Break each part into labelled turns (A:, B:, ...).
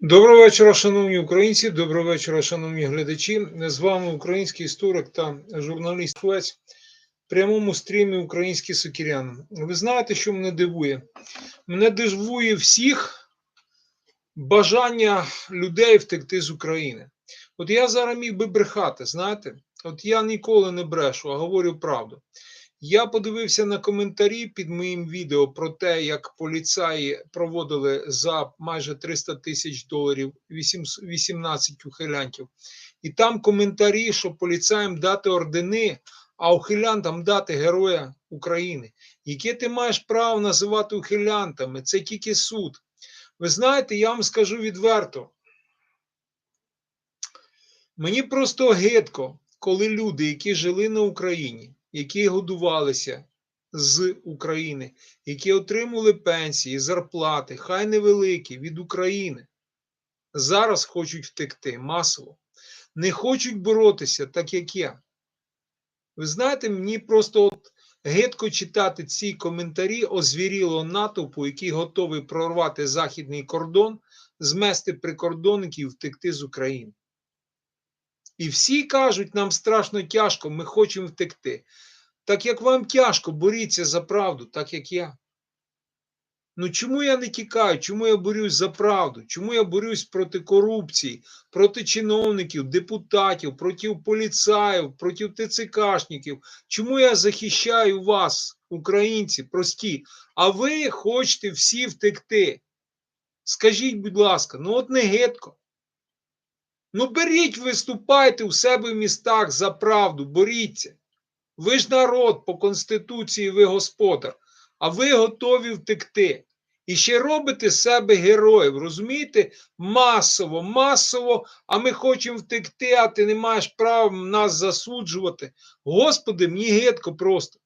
A: Доброго вечора, шановні українці. Доброго вечора, шановні глядачі. З вами український історик та журналіст Флець в прямому стрімі Український сокірян. Ви знаєте, що мене дивує? Мене дивує всіх бажання людей втекти з України. От я зараз міг би брехати, знаєте? От я ніколи не брешу, а говорю правду. Я подивився на коментарі під моїм відео про те, як поліцаї проводили за майже 300 тисяч доларів 18 ухилянтів. І там коментарі, що поліцаям дати ордени, а ухилянтам дати Героя України. Яке ти маєш право називати ухилянтами? Це тільки суд. Ви знаєте, я вам скажу відверто. Мені просто гидко, коли люди, які жили на Україні, які годувалися з України, які отримували пенсії, зарплати, хай невеликі від України, зараз хочуть втекти масово, не хочуть боротися, так як я. Ви знаєте, мені просто от гидко читати ці коментарі озвірілого натовпу, який готовий прорвати західний кордон, змести прикордонників і втекти з України. І всі кажуть, нам страшно тяжко, ми хочемо втекти. Так як вам тяжко, боріться за правду, так як я. Ну чому я не тікаю? Чому я борюсь за правду? Чому я борюсь проти корупції, проти чиновників, депутатів, проти поліцаїв, проти ТЦКшників? Чому я захищаю вас, українці, прості? А ви хочете всі втекти? Скажіть, будь ласка, ну от не гидко. Ну, беріть, виступайте у себе в містах за правду, боріться. Ви ж народ по Конституції, ви господар, а ви готові втекти. І ще робите себе героїв, розумієте? Масово, масово, а ми хочемо втекти, а ти не маєш права нас засуджувати. Господи, мені гидко просто.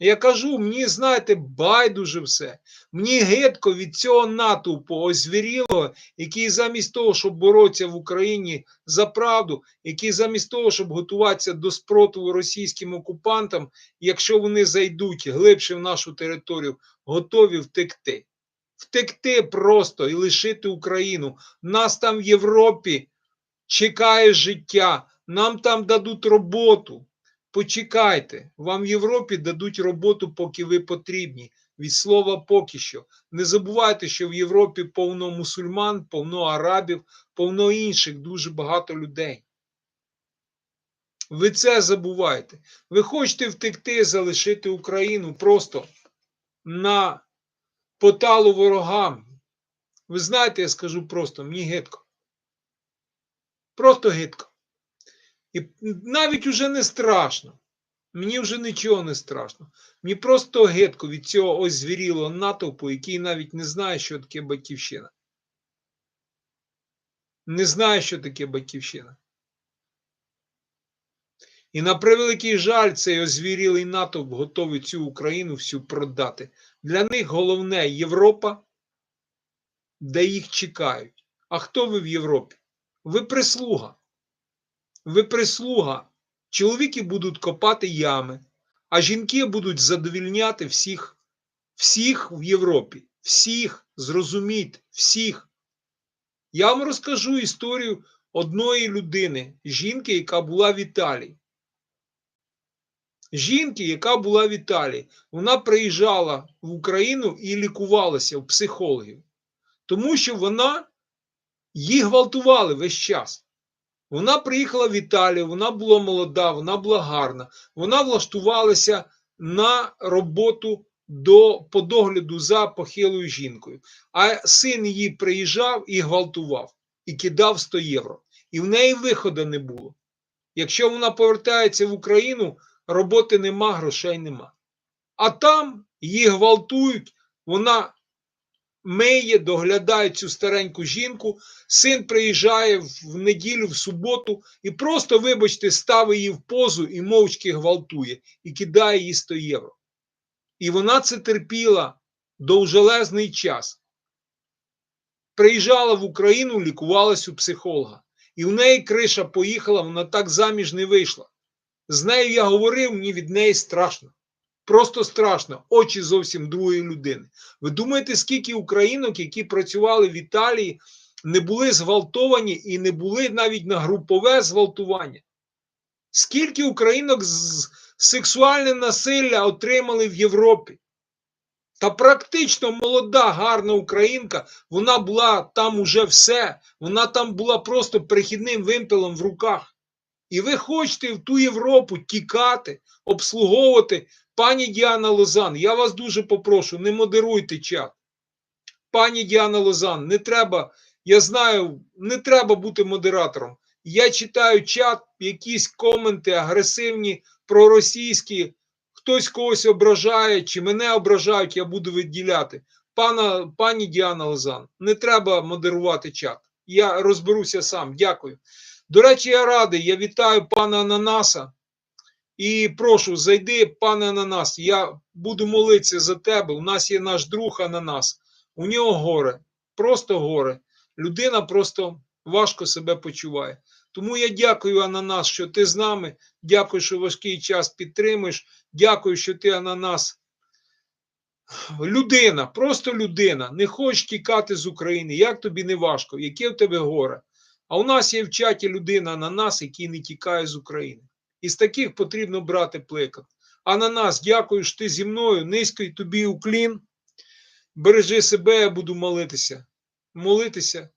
A: Я кажу, мені, знаєте, байдуже все. Мені гидко від цього натовпу озвірілого, який замість того, щоб боротися в Україні за правду, який замість того, щоб готуватися до спротиву російським окупантам, якщо вони зайдуть глибше в нашу територію, готові втекти. Втекти просто і лишити Україну. Нас там в Європі чекає життя, нам там дадуть роботу. Почекайте, вам в Європі дадуть роботу, поки ви потрібні. Від слова поки що. Не забувайте, що в Європі повно мусульман, повно арабів, повно інших, дуже багато людей. Ви це забувайте. Ви хочете втекти, залишити Україну просто на поталу ворогам. Ви знаєте, я скажу просто, мені гидко. Просто гидко. І навіть уже не страшно. Мені вже нічого не страшно. Мені просто гидко від цього ось звірілого натовпу, який навіть не знає, що таке батьківщина. Не знає, що таке батьківщина. І на превеликий жаль, цей озвірілий натовп готовий цю Україну всю продати. Для них головне Європа, де їх чекають. А хто ви в Європі? Ви прислуга. Ви прислуга. Чоловіки будуть копати ями, а жінки будуть задовільняти всіх, всіх в Європі. Всіх, зрозумійте, всіх. Я вам розкажу історію одної людини, жінки, яка була в Італії. Жінки, яка була в Італії, вона приїжджала в Україну і лікувалася у психологів, тому що вона її гвалтували весь час. Вона приїхала в Італію, вона була молода, вона була гарна. Вона влаштувалася на роботу до по догляду за похилою жінкою. А син її приїжджав і гвалтував, і кидав 100 євро. І в неї виходу не було. Якщо вона повертається в Україну, роботи нема, грошей нема. А там її гвалтують, вона миє, доглядає цю стареньку жінку, син приїжджає в неділю, в суботу і просто, вибачте, ставить її в позу і мовчки гвалтує, і кидає їй 100 євро. І вона це терпіла довжелезний час. Приїжджала в Україну, лікувалась у психолога. І в неї криша поїхала, вона так заміж не вийшла. З нею я говорив, мені від неї страшно. Просто страшно, очі зовсім другої людини. Ви думаєте, скільки українок, які працювали в Італії, не були зґвалтовані і не були навіть на групове зґвалтування. Скільки українок з сексуальне насилля отримали в Європі? Та практично молода, гарна українка, вона була там уже все. Вона там була просто перехідним вимпелом в руках. І ви хочете в ту Європу тікати, обслуговувати. Пані Діана Лозан, я вас дуже попрошу, не модеруйте чат. Пані Діана Лозан, не треба, я знаю, не треба бути модератором. Я читаю чат, якісь коменти агресивні, проросійські, хтось когось ображає, чи мене ображають, я буду виділяти. Пана, пані Діана Лозан, не треба модерувати чат. Я розберуся сам. Дякую. До речі, я радий. Я вітаю пана Ананаса. І прошу, зайди, пане Ананас. Я буду молитися за тебе. У нас є наш друг Ананас. У нього горе, просто горе. Людина просто важко себе почуває. Тому я дякую, Ананас, що ти з нами. Дякую, що важкий час підтримуєш. Дякую, що ти Ананас. Людина, просто людина. Не хочеш тікати з України. Як тобі не важко? Яке в тебе горе? А у нас є в чаті людина Ананас, який не тікає з України. І з таких потрібно брати плекат. Ананас, дякую, що ти зі мною. Низький тобі уклін. Бережи себе, я буду молитися. Молитися,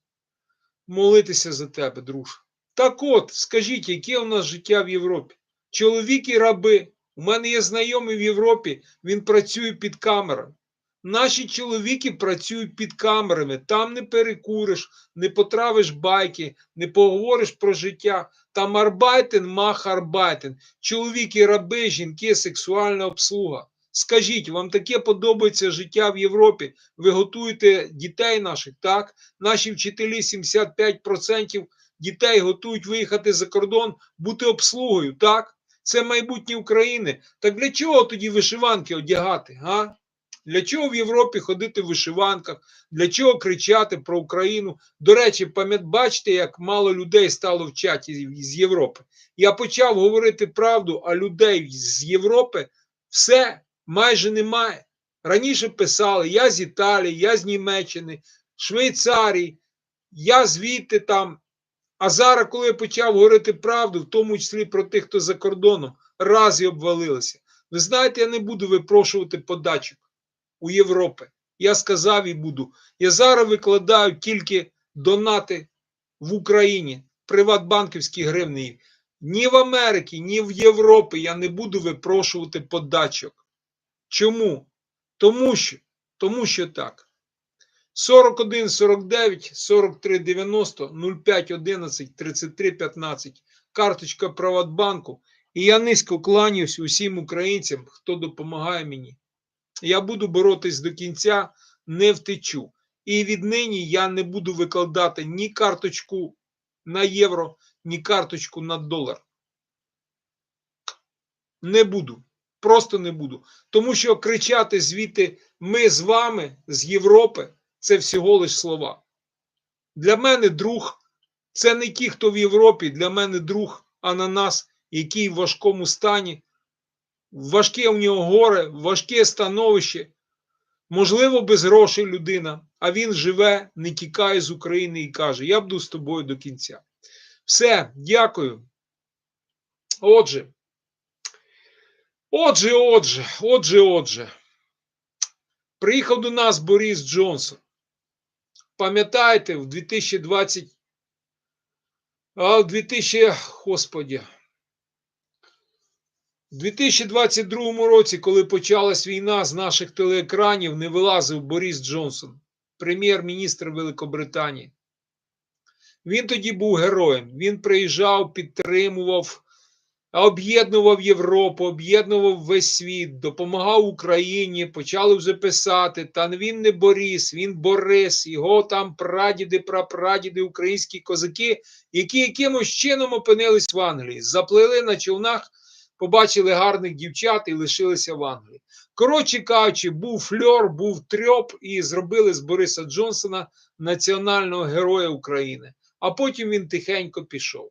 A: молитися за тебе, друже. Так от, скажіть, яке у нас життя в Європі? Чоловік і раби. У мене є знайомий в Європі, він працює під камерами. Наші чоловіки працюють під камерами, там не перекуриш, не потравиш байки, не поговориш про життя. Там арбайтен, мах арбайтен. Чоловіки, раби, жінки, сексуальна обслуга. Скажіть, вам таке подобається життя в Європі? Ви готуєте дітей наших, так? Наші вчителі 75% дітей готують виїхати за кордон, бути обслугою, так? Це майбутнє України. Так для чого тоді вишиванки одягати? га? Для чого в Європі ходити в вишиванках? Для чого кричати про Україну? До речі, пам'ят, як мало людей стало в чаті з Європи. Я почав говорити правду, а людей з Європи все майже немає. Раніше писали: я з Італії, я з Німеччини, Швейцарії, я звідти там. А зараз, коли я почав говорити правду, в тому числі про тих, хто за кордоном, раз і обвалилися. Ви знаєте, я не буду випрошувати подачок у Європи. Я сказав і буду. Я зараз викладаю тільки донати в Україні, приватбанківські гривні. Ні в Америці, ні в Європі я не буду випрошувати подачок. Чому? Тому що, тому що так. 41 49 43 90 05 11 33 15 карточка Приватбанку. І я низько кланяюсь усім українцям, хто допомагає мені. Я буду боротись до кінця, не втечу. І віднині я не буду викладати ні карточку на євро, ні карточку на долар. Не буду. Просто не буду. Тому що кричати звідти ми з вами з Європи це всього лиш слова. Для мене друг це не ті, хто в Європі, для мене друг ананас, який в важкому стані, важке у нього горе, важке становище, можливо, без грошей людина, а він живе, не тікає з України і каже: Я буду з тобою до кінця. Все, дякую. Отже. Отже, отже, отже, отже. Приїхав до нас Борис Джонсон. Пам'ятаєте, в 2020, а в 2000, господі, в 2022 році, коли почалась війна з наших телеекранів, не вилазив Борис Джонсон, прем'єр-міністр Великобританії. Він тоді був героєм. Він приїжджав, підтримував об'єднував Європу, об'єднував весь світ, допомагав Україні, почали вже писати. Та він не Борис, він Борис, його там прадіди, прапрадіди, українські козаки, які якимось чином опинились в Англії, заплили на човнах, побачили гарних дівчат і лишилися в Англії. Коротше кажучи, був фльор, був трьоп, і зробили з Бориса Джонсона національного героя України. А потім він тихенько пішов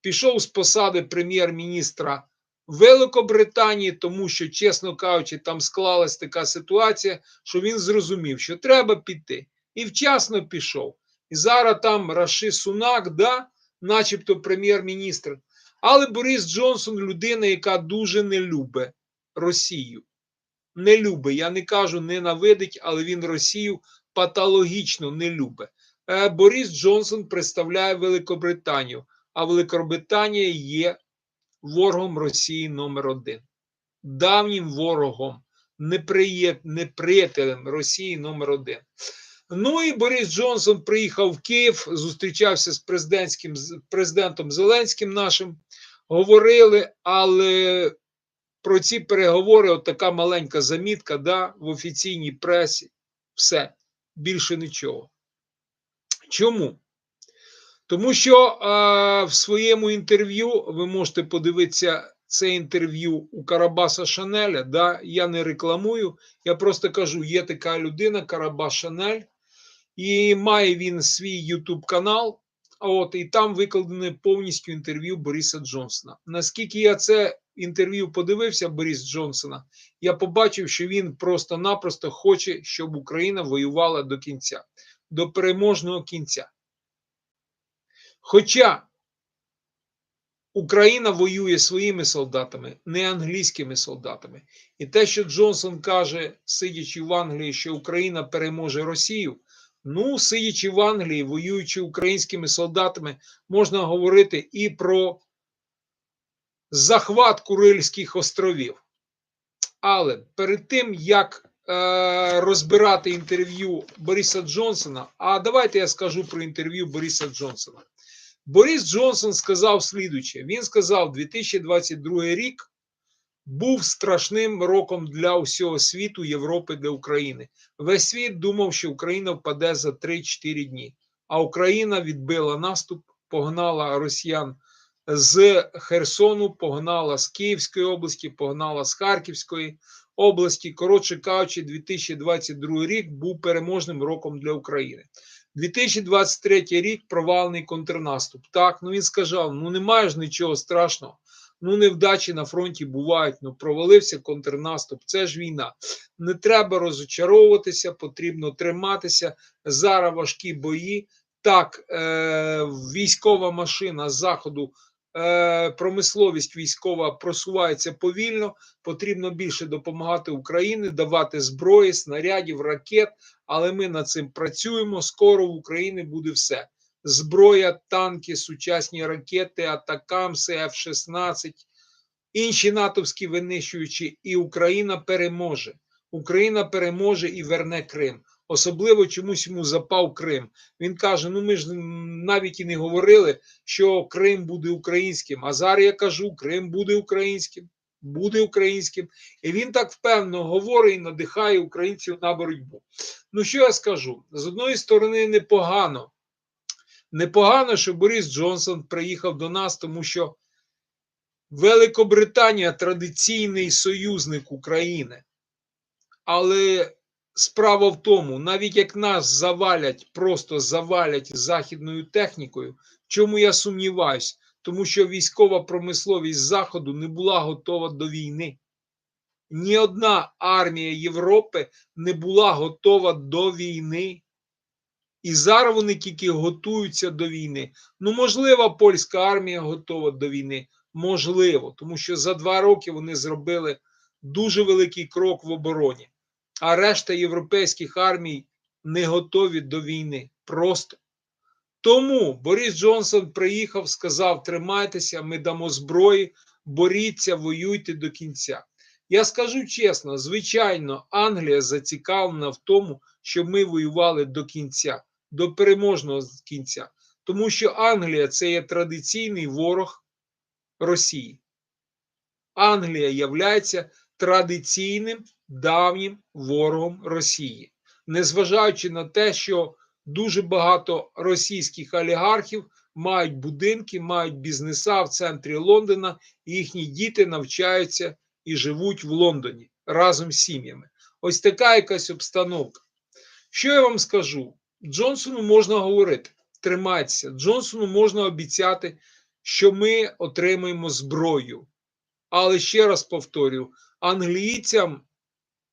A: пішов з посади прем'єр-міністра Великобританії, тому що, чесно кажучи, там склалась така ситуація, що він зрозумів, що треба піти. І вчасно пішов. І зараз там Раши Сунак, да, начебто прем'єр-міністр. Але Борис Джонсон людина, яка дуже не любить Росію. Не любить. Я не кажу ненавидить, але він Росію патологічно не любить. Е, Борис Джонсон представляє Великобританію, а Великобританія є ворогом Росії номер один. Давнім ворогом, неприятелем Росії номер один. Ну і Борис Джонсон приїхав в Київ, зустрічався з президентським президентом Зеленським нашим. Говорили, але про ці переговори, от така маленька замітка, да, в офіційній пресі. Все, більше нічого. Чому? Тому що е, в своєму інтерв'ю ви можете подивитися це інтерв'ю у Карабаса Шанеля. Да? Я не рекламую, я просто кажу: є така людина, Карабас Шанель, і має він свій YouTube канал. От, і там викладене повністю інтерв'ю Бориса Джонсона. Наскільки я це інтерв'ю подивився Борис Джонсона, я побачив, що він просто-напросто хоче, щоб Україна воювала до кінця, до переможного кінця. Хоча Україна воює своїми солдатами, не англійськими солдатами. І те, що Джонсон каже, сидячи в Англії, що Україна переможе Росію. Ну, сидячи в Англії, воюючи українськими солдатами, можна говорити і про захват Курильських островів. Але перед тим, як е, розбирати інтерв'ю Бориса Джонсона, а давайте я скажу про інтерв'ю Бориса Джонсона. Борис Джонсон сказав слідуче: він сказав, 2022 рік був страшним роком для усього світу, Європи, для України. Весь світ думав, що Україна впаде за 3-4 дні. А Україна відбила наступ, погнала росіян з Херсону, погнала з Київської області, погнала з Харківської області. Коротше кажучи, 2022 рік був переможним роком для України. 2023 рік провалений контрнаступ. Так, ну він сказав: ну немає ж нічого страшного. Ну, невдачі на фронті бувають. Ну, провалився контрнаступ. Це ж війна. Не треба розочаровуватися, потрібно триматися. Зараз важкі бої. Так, е, військова машина з заходу, е, промисловість військова просувається повільно. Потрібно більше допомагати Україні, давати зброї, снарядів, ракет. Але ми над цим працюємо. Скоро в Україні буде все зброя, танки, сучасні ракети, атакамси, F-16, інші натовські винищуючі, і Україна переможе. Україна переможе і верне Крим. Особливо чомусь йому запав Крим. Він каже: ну ми ж навіть і не говорили, що Крим буде українським. А зараз я кажу, Крим буде українським, буде українським. І він так впевнено говорить і надихає українців на боротьбу. Ну що я скажу? З одної сторони, непогано. Непогано, що Борис Джонсон приїхав до нас, тому що Великобританія традиційний союзник України. Але справа в тому, навіть як нас завалять, просто завалять західною технікою, чому я сумніваюся, тому що військова промисловість Заходу не була готова до війни. Ні одна армія Європи не була готова до війни. І зараз вони тільки готуються до війни. Ну, можливо, польська армія готова до війни. Можливо, тому що за два роки вони зробили дуже великий крок в обороні, а решта європейських армій не готові до війни. Просто. Тому Борис Джонсон приїхав, сказав: тримайтеся, ми дамо зброї, боріться, воюйте до кінця. Я скажу чесно, звичайно, Англія зацікавлена в тому, щоб ми воювали до кінця до переможного кінця. Тому що Англія це є традиційний ворог Росії. Англія являється традиційним давнім ворогом Росії, незважаючи на те, що дуже багато російських олігархів мають будинки, мають бізнеса в центрі Лондона, і їхні діти навчаються і живуть в Лондоні разом з сім'ями. Ось така якась обстановка. Що я вам скажу? Джонсону можна говорити, тримайтеся. Джонсону можна обіцяти, що ми отримаємо зброю. Але ще раз повторюю: англійцям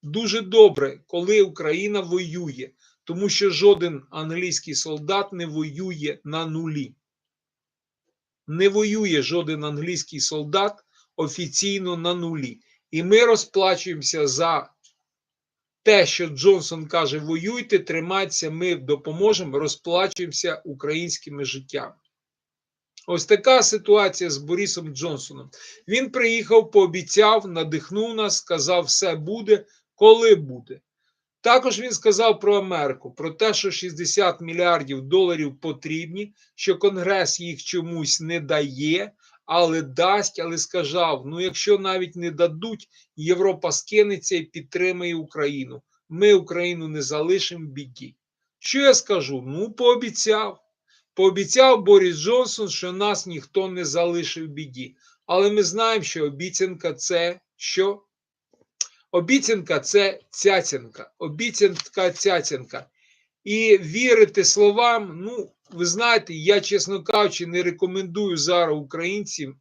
A: дуже добре, коли Україна воює, тому що жоден англійський солдат не воює на нулі. Не воює жоден англійський солдат офіційно на нулі. І ми розплачуємося за те, що Джонсон каже: воюйте, тримайтеся, ми допоможемо, розплачуємося українськими життями. Ось така ситуація з Борисом Джонсоном. Він приїхав, пообіцяв, надихнув нас, сказав, все буде, коли буде. Також він сказав про Америку, про те, що 60 мільярдів доларів потрібні, що Конгрес їх чомусь не дає, але дасть, але сказав: ну, якщо навіть не дадуть, Європа скинеться і підтримає Україну. Ми Україну не залишимо біді. Що я скажу? Ну, пообіцяв. Пообіцяв Борис Джонсон, що нас ніхто не залишив біді. Але ми знаємо, що обіцянка це що? Обіцянка це цяцянка. Обіцянка цяцянка. І вірити словам, ну, ви знаєте, я, чесно кажучи, не рекомендую зараз українцям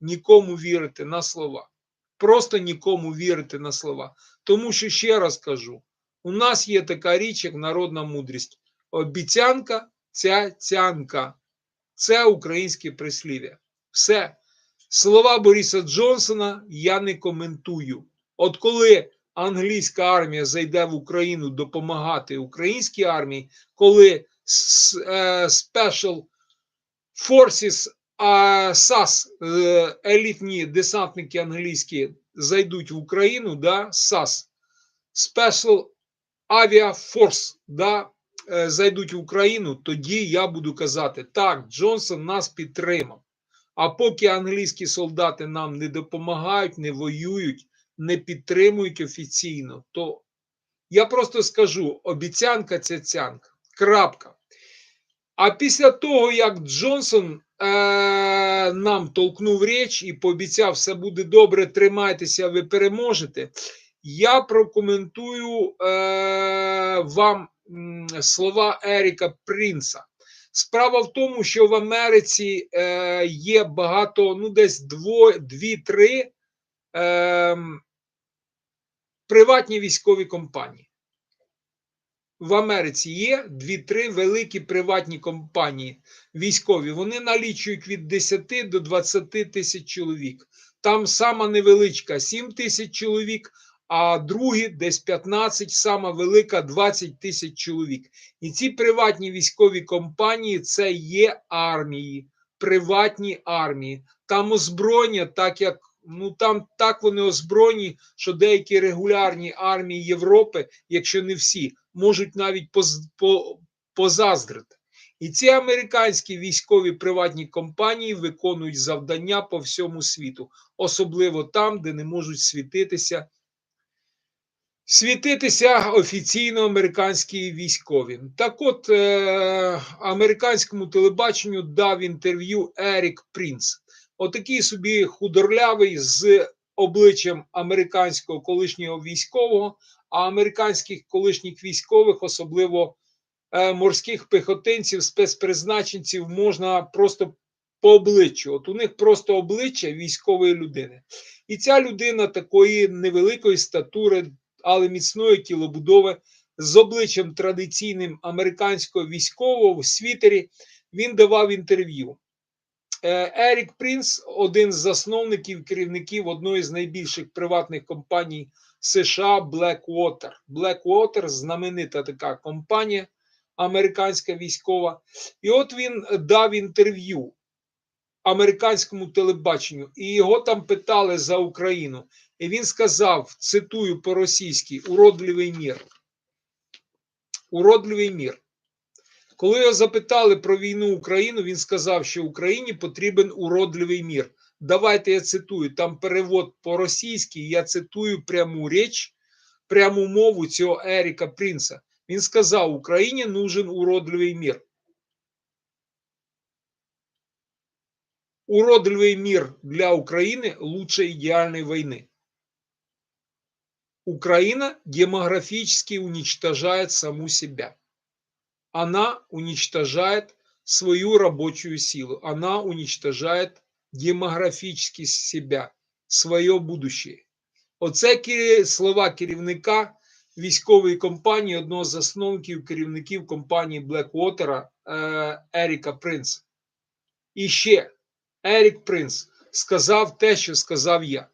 A: нікому вірити на слова. Просто нікому вірити на слова. Тому що ще раз кажу: у нас є така річ, як народна мудрість. Обіцянка цяцянка. Це українське прислів'я. Все. Слова Бориса Джонсона я не коментую. От коли англійська армія зайде в Україну допомагати українській армії, коли Special Forces САС, е, елітні десантники англійські зайдуть в Україну, да, САС, Special Avia Force, да, е, зайдуть в Україну, тоді я буду казати, так, Джонсон нас підтримав. А поки англійські солдати нам не допомагають, не воюють, не підтримують офіційно, то я просто скажу: обіцянка цяцянка. Крапка. А після того, як Джонсон е, нам толкнув річ і пообіцяв, все буде добре, тримайтеся, ви переможете, я прокоментую е, вам слова Еріка Принца. Справа в тому, що в Америці е, є багато, ну, десь дві-три е, приватні військові компанії. В Америці є дві-три великі приватні компанії військові. Вони налічують від 10 до 20 тисяч чоловік. Там сама невеличка 7 тисяч чоловік, а другі десь 15, сама велика 20 тисяч чоловік. І ці приватні військові компанії це є армії, приватні армії. Там озброєння, так як ну там так вони озброєні, що деякі регулярні армії Європи, якщо не всі, можуть навіть поз, по, позаздрити. І ці американські військові приватні компанії виконують завдання по всьому світу, особливо там, де не можуть світитися. Світитися офіційно американські військові. Так от е- американському телебаченню дав інтерв'ю Ерік Прінц. Отакий собі худорлявий з обличчям американського колишнього військового, а американських колишніх військових, особливо е, морських пехотинців, спецпризначенців, можна просто по обличчю. От у них просто обличчя військової людини. І ця людина такої невеликої статури, але міцної тілобудови, з обличчям традиційним американського військового в світері, він давав інтерв'ю. Ерік Принц, один з засновників керівників одної з найбільших приватних компаній США Blackwater. Blackwater – знаменита така компанія, американська військова. І от він дав інтерв'ю американському телебаченню, і його там питали за Україну. І він сказав: цитую по-російськи: уродливий мір. Уродливий мір. Коли його запитали про війну Україну, він сказав, що Україні потрібен уродливий мір. Давайте я цитую там перевод по-російськи, я цитую пряму річ, пряму мову цього Еріка Принца. Він сказав: Україні нужен уродливий мір. Уродливий мир для Украины лучше идеальной войны. Украина демографически уничтожает саму себя. Она уничтожает свою рабочую силу. Она уничтожает демографически себя, своє будущее. Оце слова керівника військової компанії, одного з засновників керівників компанії Blackwater е, Еріка Принца. І ще Ерік Принц сказав те, що сказав я.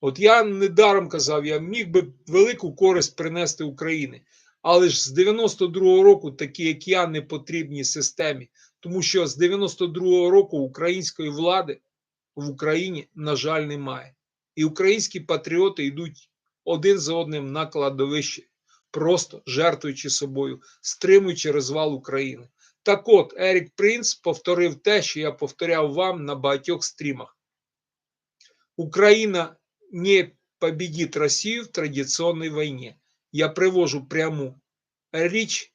A: От я недаром казав, я міг би велику користь принести Україні. Але ж з 92-го року, такі як потрібні системі, тому що з 92-го року української влади в Україні, на жаль, немає. І українські патріоти йдуть один за одним на кладовище, просто жертвуючи собою, стримуючи розвал України. Так от, Ерік Принц повторив те, що я повторяв вам на багатьох стрімах. Україна не победит Россию в традиционной войне. Я привожу пряму річ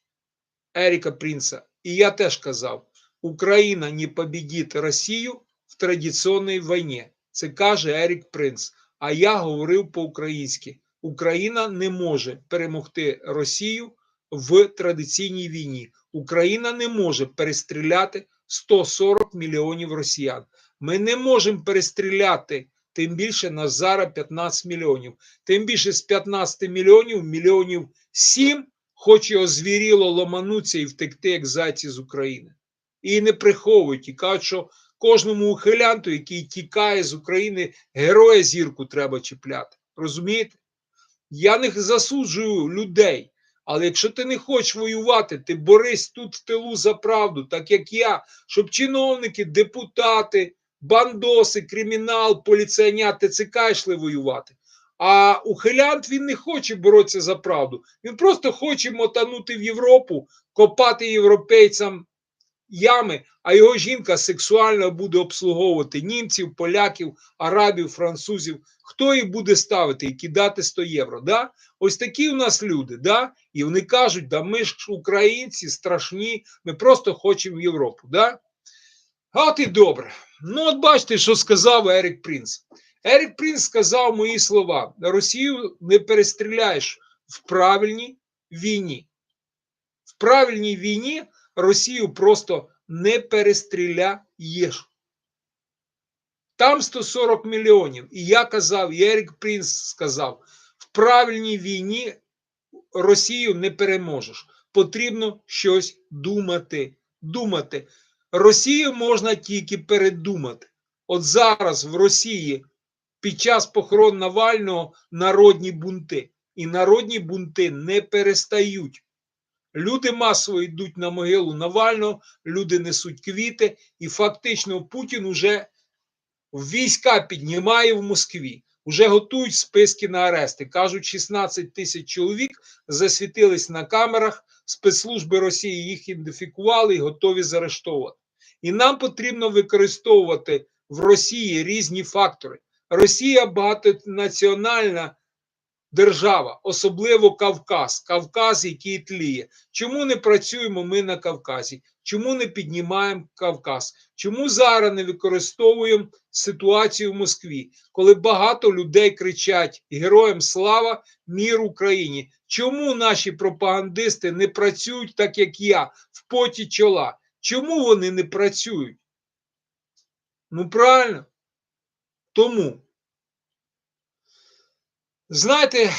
A: Еріка Принца. І я теж казав: Україна не победит Росію в традиційній війні. Це каже Ерік Принц. А я говорив по-українськи: Україна не може перемогти Росію в традиційній війні. Україна не може перестріляти 140 мільйонів росіян. Ми не можемо перестріляти. Тим більше на зараз 15 мільйонів. Тим більше з 15 мільйонів, мільйонів 7 хоче озвіріло ломануться і втекти, як зайці з України. І не приховують, і кажуть, що кожному ухилянту, який тікає з України, героя зірку треба чіпляти. Розумієте? Я не засуджую людей. Але якщо ти не хочеш воювати, ти борись тут в тилу за правду, так як я, щоб чиновники, депутати, бандоси, кримінал, поліціяння, ТЦК йшли воювати. А ухилянт він не хоче боротися за правду. Він просто хоче мотанути в Європу, копати європейцям ями, а його жінка сексуально буде обслуговувати німців, поляків, арабів, французів. Хто їх буде ставити і кидати 100 євро? Да? Ось такі у нас люди, да? і вони кажуть, да ми ж українці страшні, ми просто хочемо в Європу. Да? А от і добре. Ну, от бачите, що сказав Ерік Принц. Ерік Принц сказав мої слова: Росію не перестріляєш в правильній війні. В правильній війні Росію просто не перестріляєш. Там 140 мільйонів. І я казав, і Ерік Принц сказав: в правильній війні Росію не переможеш. Потрібно щось думати. Думати. Росію можна тільки передумати. От зараз в Росії під час похорон Навального народні бунти. І народні бунти не перестають. Люди масово йдуть на могилу Навального, люди несуть квіти, і фактично Путін уже війська піднімає в Москві. Уже готують списки на арести. Кажуть, 16 тисяч чоловік засвітились на камерах, спецслужби Росії їх ідентифікували і готові заарештовувати. І нам потрібно використовувати в Росії різні фактори. Росія багатонаціональна держава, особливо Кавказ, Кавказ, який тліє. Чому не працюємо ми на Кавказі? Чому не піднімаємо Кавказ? Чому зараз не використовуємо ситуацію в Москві, коли багато людей кричать Героям слава, мір Україні? Чому наші пропагандисти не працюють так, як я, в поті чола? Чому вони не працюють? Ну, правильно. Тому. Знаєте,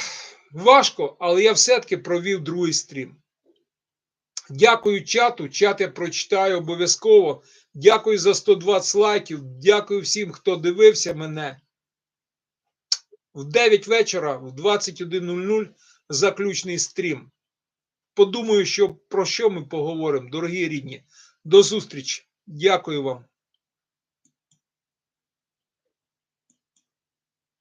A: важко, але я все-таки провів другий стрім. Дякую чату. Чат я прочитаю обов'язково. Дякую за 120 лайків. Дякую всім, хто дивився мене. В 9 вечора, в 21.00 заключний стрім. Подумаю, що, про що ми поговоримо, дорогі рідні. До зустрічі. Дякую вам.